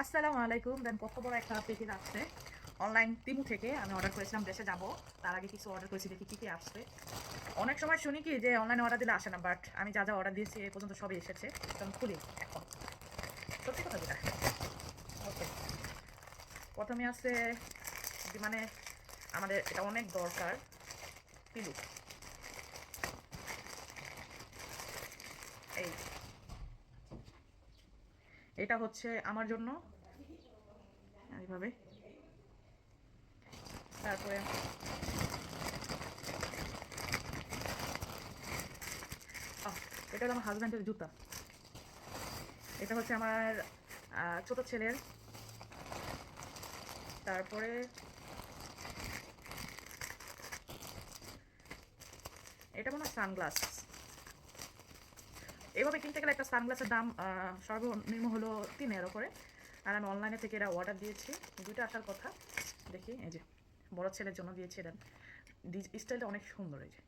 আসসালামু আলাইকুম। দেন কত বড় একটা প্যাকেজ আসছে। অনলাইন তিমু থেকে আমি অর্ডার করেছিলাম, দেশে যাব। তার আগে কিছু অর্ডার করেছি, দেখি কী কী আসছে। অনেক সময় শুনি কি যে অনলাইনে অর্ডার দিলে আসে না বাট আমি যা যা অর্ডার দিয়েছি, এ পর্যন্ত সবই এসেছে। আমি খুলি, এখন। সত্যি কথা যেটা। ওকে প্রথমে আছে মানে আমাদের এটা অনেক দরকার। পিলু এই এটা হচ্ছে আমার জন্য। এইভাবে। তারপরে এটা আমার হাজব্যান্ডের জুতা। এটা হচ্ছে আমার ছোট ছেলের। তারপরে এটা মনে হয় সানগ্লাস এভাবে কিনতে গেলে একটা সানগ্লাসের দাম সর্বনিম্ন হলো তিন এরো করে আর আমি অনলাইনে থেকে এরা অর্ডার দিয়েছি। দুইটা আসার কথা। দেখি, এই যে বড় ছেলের জন্য দিয়েছি এটা। স্টাইলটা অনেক সুন্দর এই যে।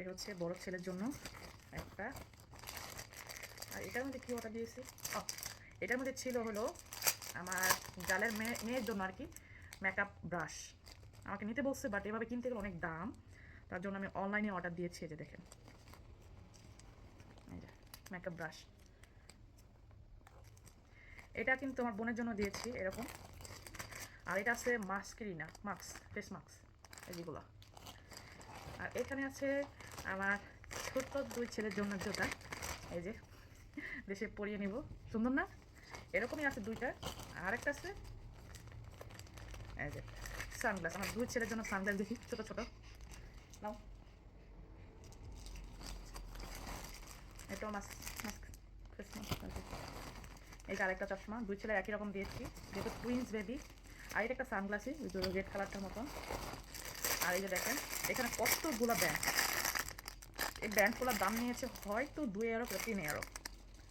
এই হচ্ছে বড় ছেলের জন্য একটা। আর এটার মধ্যে কী অর্ডার দিয়েছি? ও এটার মধ্যে ছিল হলো আমার জালের মেয়ে মেয়ের জন্য আর কি মেকআপ ব্রাশ আমাকে নিতে বলছে বাট এভাবে কিনতে গেলে অনেক দাম। তার জন্য আমি অনলাইনে অর্ডার দিয়েছি, এই যে দেখেন। মেকআপ ব্রাশ এটা কিন্তু আমার বোনের জন্য দিয়েছি, এরকম। আর এটা আছে মাস্কেরিনা, মাস্ক ফেস মাস্ক এগুলো। আর এখানে আছে আমার ছোট্ট দুই ছেলের জন্য জুতা। এই যে, দেশে পরিয়ে নিব। সুন্দর না? এরকমই আছে দুইটা। আর একটা আছে, এই যে সানগ্লাস আমার দুই ছেলের জন্য সানগ্লাস দেখি, ছোট ছোট। নাও। এটাও মাস্ক মাস্ক এইটা আরেকটা চশমা, দুই ছেলে একই রকম দিয়েছি, যেহেতু টুইন্স বেবি আর এটা একটা সানগ্লাসই রেড কালারটার মতন। আর এই যে দেখেন, এখানে কতগুলো ব্যান্ড এই ব্যান্ডগুলোর দাম নিয়েছে হয়তো দুই এরো তিন এরো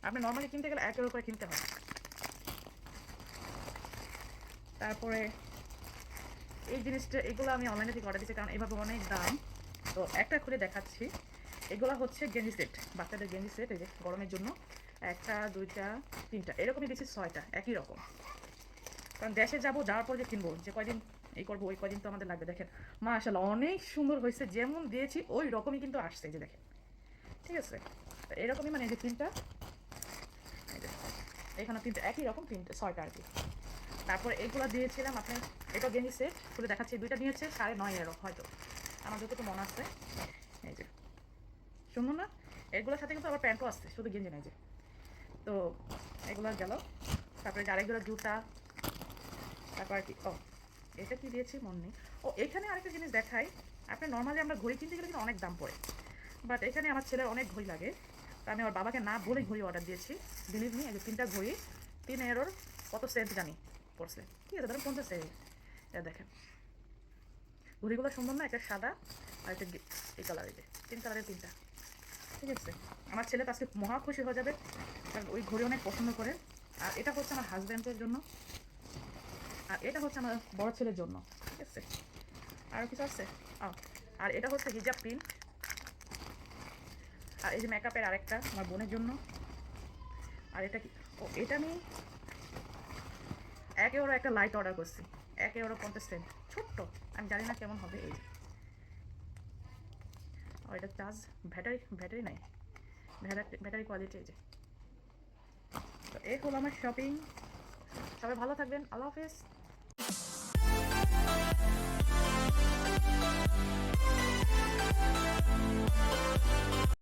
আপনি নর্মালি কিনতে গেলে এক এরো করে কিনতে হয়। তারপরে এই জিনিসটা, এগুলো আমি অনলাইনে থেকে অর্ডার দিচ্ছি কারণ এইভাবে অনেক দাম। তো একটা খুলে দেখাচ্ছি। এগুলো হচ্ছে গেঞ্জি সেট বাচ্চাদের গেঞ্জি সেট এই যে গরমের জন্য। একটা, দুইটা, তিনটা। এরকমই দিচ্ছি ছয়টা, একই রকম। কারণ দেশে যাব, যাওয়ার পর যে কিনবো, যে কয়দিন এই করব, ওই কয়দিন তো আমাদের লাগবে, দেখেন। মা আসলে অনেক সুন্দর হয়েছে, যেমন দিয়েছি, ওই রকমই কিন্তু আসছে যে দেখেন। ঠিক আছে? তো এরকমই মানে যে তিনটা এখানে তিনটা, একই রকম তিনটে, ছয়টা আর কি। তারপর এইগুলো দিয়েছিলাম আপনি, এটা গেঞ্জি সেট খুলে দেখাচ্ছি, দুইটা নিয়েছে, সাড়ে নয় এরো হয়তো। আমার যতটুকু মনে আছে, এই যে। শুনুন না, এগুলোর সাথে কিন্তু আবার প্যান্টও আসছে, শুধু গেঞ্জি নেই যে। তো এগুলো গেল। তারপরে আরেকগুলো জুতা, তারপর কি, ও, এটা কি দিয়েছি মন নেই। ও, এখানে আরেকটা জিনিস দেখাই। আপনি নর্মালি আমরা ঘড়ি কিনতে গেলে কিন্তু অনেক দাম পড়ে। বাট এখানে আমার ছেলের অনেক ঘড়ি লাগে। তো আমি আমার বাবাকে না বলে ঘড়ি অর্ডার দিয়েছি। বিলিভ নি এই তিনটা ঘড়ি, তিন এরোর কত সেন্ট জানি পড়ছে। ঠিক আছে ধরেন পঞ্চাশ সেন্ট এটা দেখেন। ঘড়িগুলো সুন্দর না, একটা সাদা আর একটা এই কালারের তিন কালারের তিনটা। ঠিক আছে? আমার ছেলে তো আজকে মহা খুশি হয়ে যাবে। কারণ ওই ঘড়ি অনেক পছন্দ করে। আর এটা হচ্ছে আমার হাজব্যান্ডের জন্য। আর এটা হচ্ছে আমার বড় ছেলের জন্য। ঠিক আছে? আর কিছু আছে? আর এটা হচ্ছে হিজাব প্রিন্ট আর এই যে মেকআপের আরেকটা আমার বোনের জন্য। আর এটা কি? ও, এটা আমি একে ওরা একটা লাইট অর্ডার করছি। একে ওরা পঞ্চাশ সেন্ট ছোট্ট। আমি জানি না কেমন হবে এই আর এটা চার্জ ব্যাটারি ব্যাটারি নাই। ব্যাটারি ব্যাটারি কোয়ালিটি এই যে। তো এই হলো আমার শপিং সবাই ভালো থাকবেন। আল্লাহ হাফিজ।